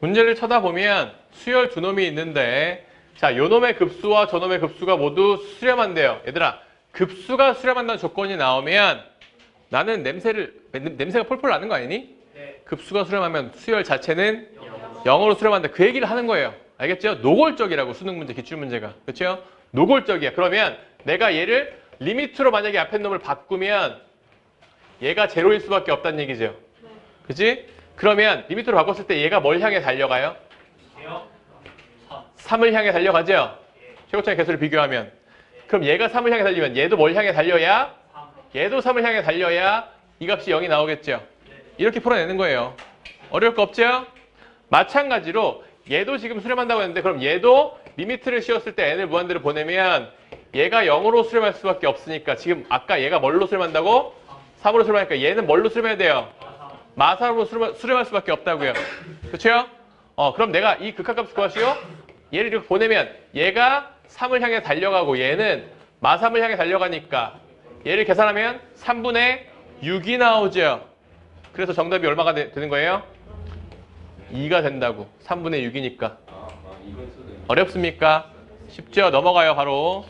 문제를 쳐다보면 수열 두 놈이 있는데 자, 요 놈의 급수와 저 놈의 급수가 모두 수렴한대요. 얘들아, 급수가 수렴한다는 조건이 나오면 나는 냄새를 냄- 냄새가 폴폴 나는 거 아니니? 네. 급수가 수렴하면 수열 자체는 0 으로 수렴한다. 그 얘기를 하는 거예요. 알겠죠? 노골적이라고 수능 문제, 기출 문제가. 그렇죠? 노골적이야. 그러면 내가 얘를 리미트로 만약에 앞에 놈을 바꾸면 얘가 제로일 수밖에 없다는 얘기죠. 그지? 그러면 리미트로 바꿨을 때 얘가 뭘 향해 달려가요? 돼요? 3을 향해 달려가죠? 최고차의 개수를 비교하면. 그럼 얘가 3을 향해 달리면 얘도 뭘 향해 달려야? 3. 얘도 3을 향해 달려야 이 값이 0이 나오겠죠? 이렇게 풀어내는 거예요. 어려울 거 없죠? 마찬가지로 얘도 지금 수렴한다고 했는데 그럼 얘도 리미트를 씌웠을 때 n을 무한대로 보내면 얘가 0으로 수렴할 수밖에 없으니까 지금 아까 얘가 뭘로 수렴한다고? 3으로 수렴하니까 얘는 뭘로 수렴해야 돼요? 마사로 수렴, 수렴할 수밖에 없다고요. 그렇죠? 어, 그럼 내가 이 극한값 구하시오. 얘를 이렇게 보내면 얘가 3을 향해 달려가고 얘는 마3을 향해 달려가니까 얘를 계산하면 3분의 6이 나오죠. 그래서 정답이 얼마가 되, 는 거예요? 2가 된다고. 3분의 6이니까. 어렵습니까? 쉽죠? 넘어가요, 바로.